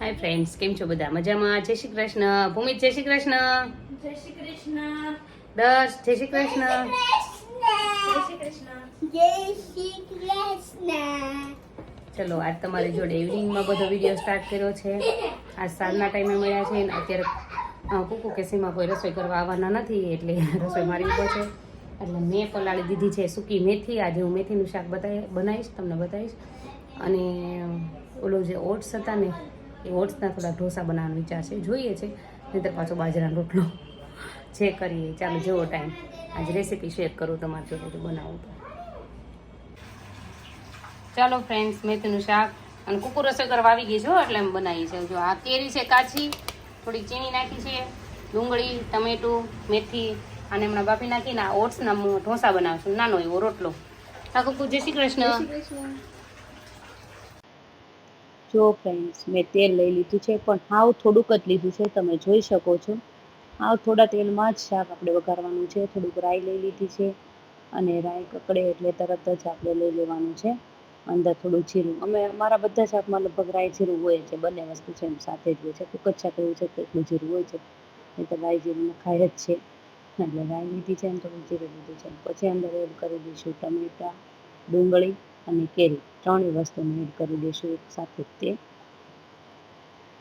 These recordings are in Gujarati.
હાય ફ્રેન્ડ્સ કેમ છો બધા? મજામાં? જય શ્રી કૃષ્ણ. ભૂમિત જય શ્રી કૃષ્ણ. જય શ્રી કૃષ્ણ. દર્શ જય શ્રી કૃષ્ણ જય શ્રી કૃષ્ણ. જય શ્રી કૃષ્ણ. ચલો આજ તમારી જોડે ઇવનિંગમાં બધો વીડિયો સ્ટાર્ટ કર્યો છે. આજ સાંજના ટાઈમે મળ્યા છે અને અત્યારે કુકુ કે સીમા કોઈ રસોઈ કરવા આવવાના નથી એટલે રસોઈ મારી ઉપર છે. એટલે મેં પલાળી દીધી છે સૂકી મેથી. આજે હું મેથીનું શાક બતાવી બનાવીશ તમને બતાવીશ. અને ઓલું જે ઓટ્સ હતા ને એ ઓટ્સના થોડા ઢોસા બનાવવાનો વિચાર છે. જોઈએ છે. નહીંતર પાછો બાજરાનો રોટલો જે કરીએ. ચાલો, જેવો ટાઈમ આજે રેસીપી શેર કરું તમારી જોડે બનાવું તો. ચાલો ફ્રેન્ડ્સ મેથીનું શાક અને કુકુર રસોઈ કરવા આવી ગઈ છો એટલે એમ બનાવી છે જો આ કેરી છે કાચી, થોડી ચીણી નાખી છે, ડુંગળી, ટમેટું, મેથી અને હમણાં બાફી નાખીને આ ઓટ્સના ઢોસા બનાવશું. નાનો એવો રોટલો. આ કુકુ જય શ્રી કૃષ્ણ. જો ફ્રેન્ડ્સ મેં તેલ લઈ લીધું છે, પણ હાવ થોડુંક જ લીધું છે, તમે જોઈ શકો છો. હાવ થોડા તેલમાં જ શાક આપણે વઘારવાનું છે, થોડુંક રાઈ લઈ લીધી છે અને રાઈ કકડે એટલે તરત જ આપણે લઈ લેવાનું છે. અંદર થોડું જીરું. અમે અમારા બધા શાકમાં લગભગ રાઈ જીરું હોય છે, બંને વસ્તુ છે, એમ સાથે જ હોય છે. કુક શાક એવું છે કે એટલું જીરું હોય છે. એ તો રાઈ જીરું ખાય જ છે. એટલે રાઈ લીધી છે અને થોડું જીરું લીધું છે. પછી અંદર એડ કરી દઈશું ટમેટા ડુંગળી. અને કેરી, ત્રણેય વસ્તુને એડ કરી દઈશું એક સાથે તે.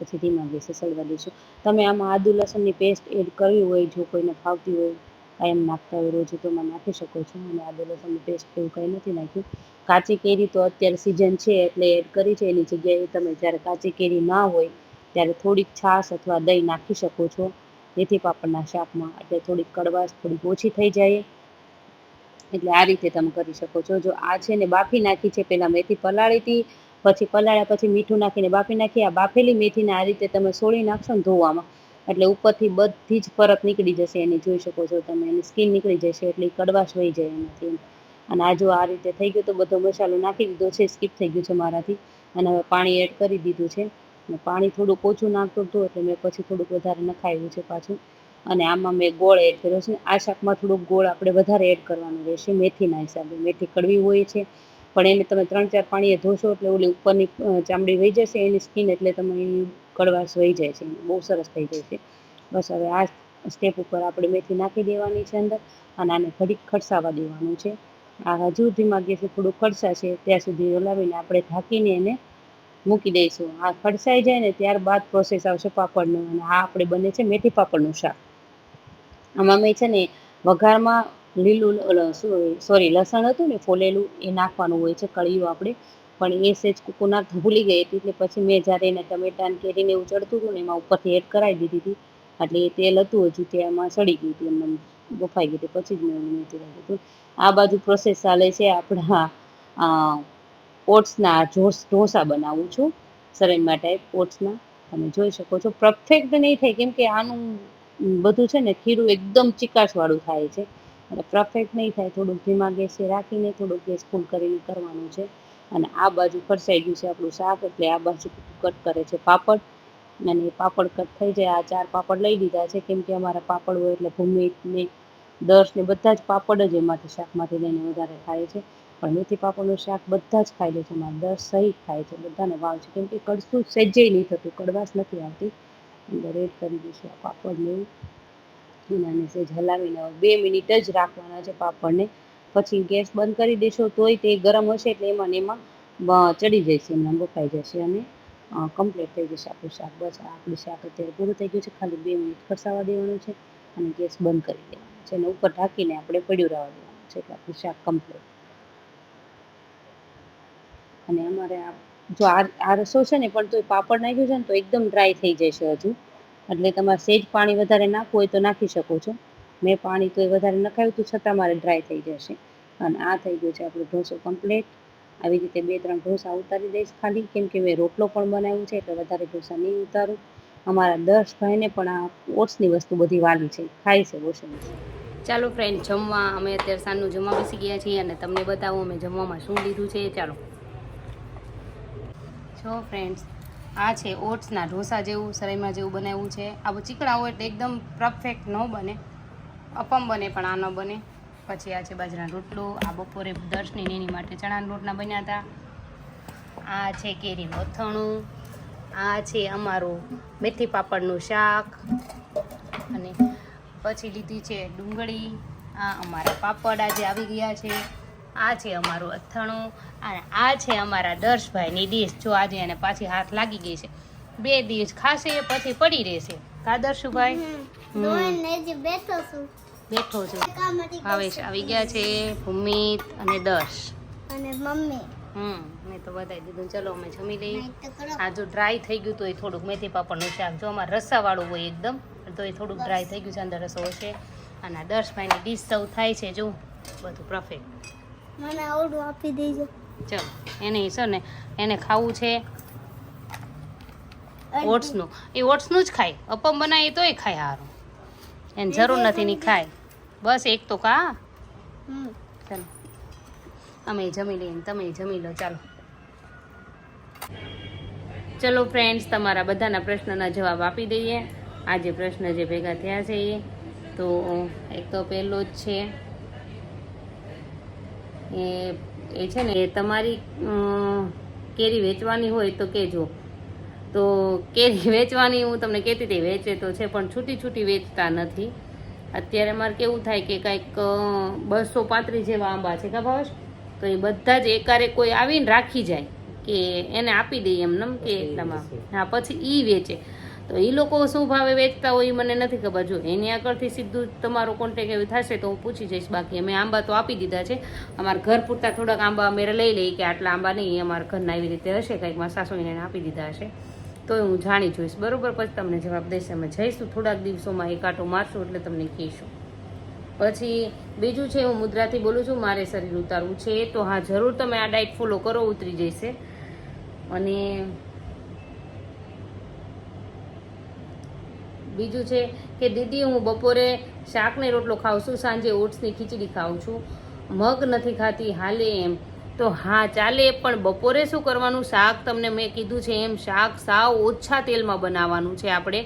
પછી ધીમા ગેસે સળવા દઈશું. તમે આમાં આદુ લસણની પેસ્ટ એડ કરવી હોય, જો કોઈને ફાવતી હોય કાયમ નાખતા હોય રોજ, તો નાખી શકો છો. અને આદુ લસણની પેસ્ટ એવું કંઈ નથી નાખ્યું. કાચી કેરી તો અત્યારે સિઝન છે, એટલે એડ કરી છે. એની જગ્યાએ તમે જ્યારે કાચી કેરી ના હોય, ત્યારે થોડીક છાશ અથવા દહીં નાખી શકો છો. જેથી પાપડના શાકમાં એટલે થોડીક કડવાશ થોડીક ઓછી થઈ જાય. એટલે આ રીતે તમે કરી શકો છો. જો આ છે ને બાફી નાખી છે, પહેલાં મેથી પલાળી હતી, પછી પલાળ્યા પછી મીઠું નાખીને બાફી નાખી, આ બાફેલી મેથીને આ રીતે તમે સોળી નાખશો ને ધોવામાં. એટલે ઉપરથી બધી જ પરત નીકળી જશે એની, જોઈ શકો છો તમે, એની સ્કીન નીકળી જશે, એટલે કડવાશ વહી જાય એનાથી. અને આ જો આ રીતે થઈ ગયું તો બધો મસાલો નાખી દીધો છે, સ્કીપ થઈ ગયું છે મારાથી. અને હવે પાણી એડ કરી દીધું છે. પાણી થોડુંક ઓછું નાખતું હતું એટલે મેં પછી થોડુંક વધારે નખાયું છે પાછું. અને આમાં મેં ગોળ એડ કર્યો છે. આ શાકમાં થોડુંક ગોળ આપણે વધારે એડ કરવાનું રહેશે, મેથીના હિસાબે. મેથી કડવી હોય છે, પણ એને તમે ત્રણ ચાર પાણીએ ધોશો એટલે ઓલી ઉપરની ચામડી વહી જશે, એની સ્કીન એટલે તમે કડવાશ વહી જાય છે. બહુ સરસ થઈ જાય છે. બસ હવે આ સ્ટેપ ઉપર આપણે મેથી નાખી દેવાની છે અંદર અને આને ઘડીક ખડસાવા દેવાનું છે. આ હજુ ધીમા ગેસે થોડું ખડસાશે ત્યાં સુધી હલાવીને આપણે ઢાંકીને એને મૂકી દઈશું. આ ખડસાઈ જાય ને ત્યારબાદ પ્રોસેસ આવશે પાપડનું અને આ આપણે બને છે મેથી પાપડનું શાક. આમાં મેં છે ને વઘારમાં લીલું સોરી લસણ હતું ને ફોલેલું એ નાખવાનું હોય છે, કળિયું આપણે. પણ એ સેજ કૂકુ નાખતા ભૂલી ગઈ હતી એટલે પછી મેં જ્યારે એને ટમેટાને કેરીને એવું ચડતું હતું ને એમાં ઉપરથી એડ કરાવી દીધી હતી. એટલે એ તેલ હતું હજુ તે એમાં સડી ગઈ હતી, એમને બફાઈ ગઈ હતી, પછી જ મેં એને રાખ્યું હતું. આ બાજુ પ્રોસેસ ચાલે છે આપણા ઓટ્સના ઢોસા બનાવું છું. સરેમા ટાઈપ ઓટ્સના તમે જોઈ શકો છો. પરફેક્ટ નહીં થાય, કેમ કે આનું બધું છે ને ખીરું એકદમ ચીકાશવાળું થાય છે. એટલે પરફેક્ટ નહીં થાય, થોડુંક ધીમા ગેસે રાખીને થોડુંક ગેસ ફૂલ કરીને કરવાનું છે. અને આ બાજુ ફરસાઈ ગયું છે આપણું શાક, એટલે આ બાજુ કટ કરે છે પાપડ. અને પાપડ કટ થઈ જાય, આ ચાર પાપડ લઈ લીધા છે. કેમ કે અમારા પાપડ હોય એટલે ભૂમિત ને દર્શ ને બધા જ પાપડ જ એમાંથી શાકમાંથી લઈને વધારે ખાય છે. પણ મેથી પાપડનું શાક બધા જ ખાઈ લે છે. અમારા દર્શ સહિત ખાય છે. બધાને ભાવ છે. કેમ કે કડશું સહેજે નહીં થતું, કડવાશ નથી આવતી. અંદર એડ કરી દઈશું આ પાપડને એવું અને સહેજ હલાવીને બે મિનિટ જ રાખવાના છે પાપડને. પછી ગેસ બંધ કરી દેશો તોય તે ગરમ હશે એટલે એમાં એમાં ચડી જશે એમના બફાઈ જશે અને કમ્પ્લીટ થઈ જશે આપણું શાક. બસ આપણું શાક અત્યારે પૂરું થઈ ગયું છે. ખાલી બે મિનિટ ખસાવા દેવાનું છે અને ગેસ બંધ કરી દેવાનો છે અને ઉપર ઢાંકીને આપણે પડ્યું રહેવા દેવાનું છે એટલે આપણું શાક કમ્પ્લીટ અને અમારે આ જો આ રસો છે ને, પણ તોય પાપડ નાખ્યું છે ને, તો એકદમ ડ્રાય થઈ જશે હજુ. એટલે તમારે સેજ પાણી વધારે નાખવું હોય તો નાખી શકો છો. મેં પાણી તો એ વધારે નખાવ્યું હતું છતાં મારે ડ્રાય થઈ જશે. અને આ થઈ ગયો છે આપણો ઢોસો કમ્પ્લીટ આવી રીતે બે, ત્રણ ઢોસા ઉતારી દઈશ ખાલી, કેમ કે મેં રોટલો પણ બનાવ્યું છે, એટલે વધારે ઢોસા નહીં ઉતારું. અમારા દસ ભાઈને પણ આ ઓટ્સની વસ્તુ બધી વાલી છે ખાય છે, ઓછું ચાલો ફ્રેન્ડ જમવા, અમે અત્યારે સાંજનું જમવા બેસી ગયા છીએ અને તમને બતાવું અમે જમવામાં શું લીધું છે. ચાલો. જો ફ્રેન્ડ્સ આ છે ઓટ્સના ઢોસા જેવું સરાઈમાં જેવું બનાવ્યું છે. આ ચીકણા હોય એટલે એકદમ પરફેક્ટ ન બને. અપમ બને, પણ આ ન બને. પછી આ છે બાજરાનો રોટલો. આ બપોરે દર્શની નેની માટે ચણાના રોટલા બન્યા હતા. આ છે કેરીનું અથાણું આ છે અમારું મેથી પાપડનું શાક. અને પછી લીધી છે ડુંગળી. આ અમારા પાપડ આજે આવી ગયા છે. આ છે અમારું અથાણું અને આ છે અમારા દર્શભાઈની ડીશ. જો આજે એને પાછી હાથ લાગી ગઈ છે. બે દિવસ ખાશે પછી પડી રહેશે. કા દર્શુભાઈ? બેઠો છું. બેઠો છે? ભાવેશ આવી ગયા છે ભૂમિત અને દર્શ. અને મમ્મી. હમ મેં તો બતાવી દીધું. ચલો અમે જમી લઈએ. આ જો ડ્રાય થઈ ગયું તો એ થોડુંક મેથી પાપડનું શાક. જો અમારે રસાવાળું હોય એકદમ તો એ થોડુંક ડ્રાય થઈ ગયું છે અંદર રસો હશે. અને આ દર્શભાઈની ડીશ સૌ થાય છે જો. બધું પરફેક્ટ મને આવડું આપી દેજો. ચલો એને છે ને એને ખાવું છે. ઓટ્સનું. એ ઓટ્સનું જ ખાય. અપમ બનાવીએ તોય ખાય હારું. એને જરૂર નથી ની ખાય. બસ એક તો કા હમ. ચાલો. અમે જમી લઈએ તમે જમી લો ચાલો. ચલો ફ્રેન્ડ્સ તમારા બધાના પ્રશ્નના જવાબ આપી દઈએ. આજે પ્રશ્ન જે ભેગા થયા છે એ. તો એક તો પહેલો જ છે. એ એ છે ને તમારી કેરી વેચવાની હોય તો કહેજો તો કેરી વેચવાની હું તમને કહેતી હતી વેચે તો છે પણ છૂટી છૂટી વેચતા નથી. અત્યારે મારે કેવું થાય કે કાંઈક બસો પાંત્રીસ જેવા આંબા છે કા ભાવેશ તો એ બધા જ એકારે કોઈ આવીને રાખી જાય કે એને આપી દઈએ એમને કે એટલામાં હા પછી એ વેચે. તો એ લોકો શું ભાવે વેચતા હોય એ મને નથી ખબર. જો એની આગળથી સીધું તમારો કોન્ટેક એવું થશે તો હું પૂછી જઈશ. બાકી અમે આંબા તો આપી દીધા છે. અમારા ઘર પૂરતા થોડાક આંબા અમે લઈ લઈએ કે આટલા આંબા નહીં, અમારા ઘરના એવી રીતે હશે કંઈક. મારા સાસુને આપી દીધા હશે. તો હું જાણી જોઈશ. બરાબર? પછી તમને જવાબ દઈશ. અમે જઈશું થોડાક દિવસોમાં, એક આટો મારશું એટલે તમને કહીશું. પછી બીજું છે, હું મુદ્રાથી બોલું છું, મારે શરીર ઉતારવું છે. તો હા, જરૂર તમે આ ડાયટ ફોલો કરો, ઉતરી જશે અને બીજું છે કે દીદી, હું બપોરે શાકને રોટલો ખાઉં છું, સાંજે ઓટ્સની ખીચડી ખાઉં છું. મગ નથી ખાતી હાલે એમ. તો હા, ચાલે, પણ બપોરે શું કરવાનું? શાક તમને મેં કીધું છે એમ, શાક સાવ ઓછા તેલમાં બનાવવાનું છે આપણે.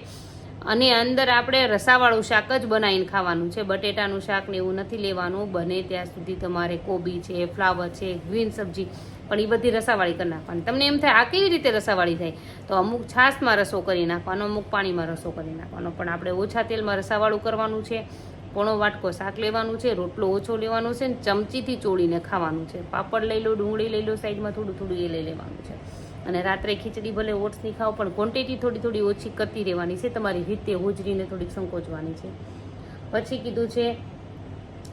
અને અંદર આપણે રસાવાળું શાક જ બનાવીને ખાવાનું છે. બટેટાનું શાક ને એવું નથી લેવાનું. બને ત્યાં સુધી તમારે કોબી છે, ફ્લાવર છે, ગ્રીન સબ્જી પણ એ બધી રસાવાળી કરી નાખવાની. તમને એમ થાય, આ કેવી રીતે રસાવાળી થાય? તો અમુક છાશમાં રસો કરી નાખવાનો, અમુક પાણીમાં રસો કરી નાખવાનો. પણ આપણે ઓછા તેલમાં રસાવાળું કરવાનું છે, પોણો વાટકો શાક લેવાનું છે, રોટલો ઓછો લેવાનો છે, ને ચમચીથી ચોળીને ખાવાનું છે. પાપડ લઈ લો, ડુંગળી લઈ લો, સાઈડમાં થોડું થોડું એ લઈ લેવાનું છે. અને રાત્રે ખીચડી ભલે ઓટ્સની ખાઓ, પણ ક્વોન્ટિટી થોડી થોડી ઓછી કરતી રહેવાની છે. તમારી રીતે હોજરીને થોડીક સંકોચવાની છે. પછી કીધું છે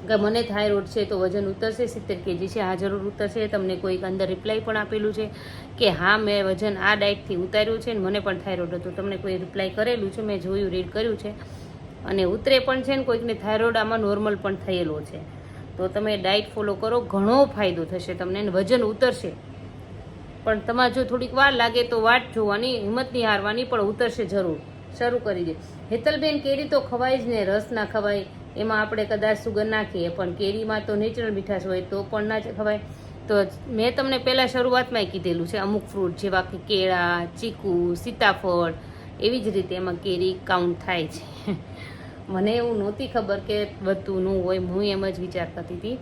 કે મને થાઇરોઇડ છે તો વજન ઉતરશે, સિત્તેર કેજી છે, હા, જરૂર ઉતરશે. તમને કોઈક અંદર રિપ્લાય પણ આપેલું છે કે હા, મેં વજન આ ડાયટથી ઉતાર્યું છે ને મને પણ થાઇરોઇડ હતું. તમને કોઈ રિપ્લાય કરેલું છે? મેં જોયું રીડ કર્યું છે. અને ઉતરે પણ છે ને કોઈકને થાઇરોઇડ આમાં નોર્મલ પણ થયેલો છે. તો તમે ડાયટ ફોલો કરો, ઘણો ફાયદો થશે તમને વજન ઉતરશે. પણ તમારે જો થોડીક વાર લાગે તો વાટ જોવાની, હિંમત નહીં હારવાની, પણ ઉતરશે જરૂર. શરૂ કરી દે. હેતલબેન કેરી તો ખવાય જ ને, રસ ના ખવાય. એમાં આપણે કદાચ સુગર નાખીએ, પણ કેરીમાં તો નેચરલ મીઠાશ હોય તો પણ ના ખવાય. તો મેં તમને પહેલાં શરૂઆતમાં કીધેલું છે, અમુક ફ્રૂટ જેવા કે કેળા, ચીકુ, સીતાફળ, એવી જ રીતે એમાં કેરી કાઉન્ટ થાય છે. મને એવું નહોતી ખબર કે બધું ન હોય, હું એમ જ વિચાર કરતી હતી.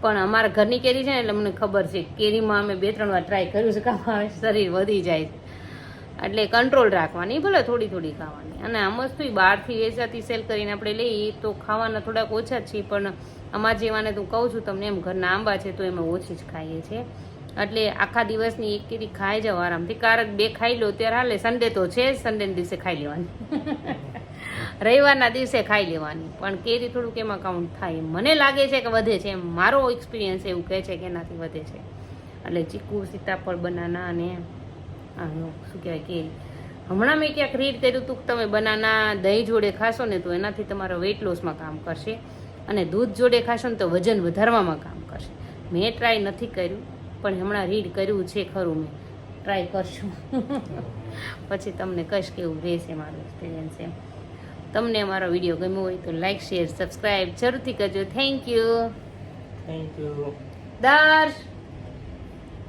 પણ અમારા ઘરની કેરી છે ને, એટલે મને ખબર છે, કેરીમાં અમે બે ત્રણ વાર ટ્રાય કર્યું છે, કે અમારે શરીર વધી જાય છે. એટલે કંટ્રોલ રાખવાની, ભલે થોડી થોડી ખાવાની. અને આ જ તો બહારથી વેચાતી સેલ કરીને આપણે લઈએ તો ખાવાના થોડાક ઓછા જ છીએ પણ આમાં જેવાને તો કહું છું તમને, એમ ઘરના આંબા છે તો એમાં ઓછી જ ખાઈએ છીએ. એટલે આખા દિવસની એક કેરી ખાઈ જાઓ આરામથી. કારક બે ખાઈ લો, ત્યારે હાલે સન્ડે તો છે જ સન્ડેના દિવસે ખાઈ લેવાની. રવિવારના દિવસે ખાઈ લેવાની. પણ કેરી થોડુંક એમાં કાઉન્ટ થાય. મને લાગે છે કે વધે છે. મારો એક્સપિરિયન્સ એવું કહે છે કે એનાથી વધે છે. એટલે ચીકુ, સીતાફળ, બનાના અને આનો શું કહેવાય કેરી હમણાં મેં ક્યાંક રીડ કર્યું હતું કે તમે બનાના દહીં જોડે ખાશો ને તો એનાથી તમારો વેઇટ લોસમાં કામ કરશે અને દૂધ જોડે ખાશો ને તો વજન વધારવામાં કામ કરશે. મેં ટ્રાય નથી કર્યું પણ હમણાં રીડ કર્યું છે ખરું મેં. ટ્રાય કરશું. પછી તમને કહીશ કેવું રહેશે મારો એક્સપિરિયન્સ એમ. તમને અમારો વીડિયો ગમ્યો હોય તો લાઈક શેર સબસ્ક્રાઈબ જરૂરથી કરજો. થેન્ક યુ થેન્ક યુ દર્શ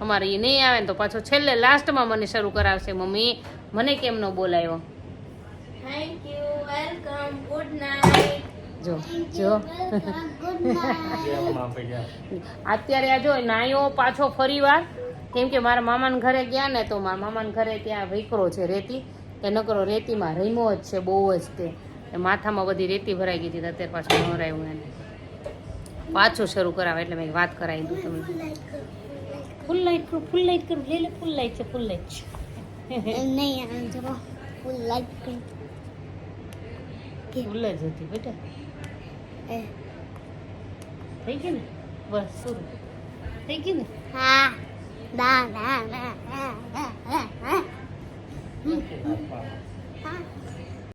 અમારે એ નહીં આવે ને તો પાછો છેલ્લે લાસ્ટમાં મને શરૂ કરાવશે મમ્મી. મને કેમ ન બોલાયો? Thank you welcome good night જો જા. અત્યારે આ જો નાયો પાછો ફરીવાર. કેમ કે મારા મામાના ઘરે ગયા ને તો મારા મામાના ઘરે ત્યાં વૈકરો છે રેતી. કે નકરો રેતીમાં રમ્યો જ છે બહુ જ તે. માથામાં બધી રેતી ભરાઈ ગઈ હતી અત્યારે પાછું નવરાયું એને. પાછું શરૂ કરાવે એટલે મેં વાત કરાવી દીધું તમને. ફૂલ લાઈટ કરું ફૂલ લાઈટ કરું લે લે ફૂલ લાઈટ છે ફૂલ લાઈટ છે નહીં આમ જો ફૂલ લાઈટ કરું ફૂલ જ હતી બેટા. એ. થઈ ગયું ને? બસ શું થઈ ગયું ને? હા. ના ના ના ના ના ના હા.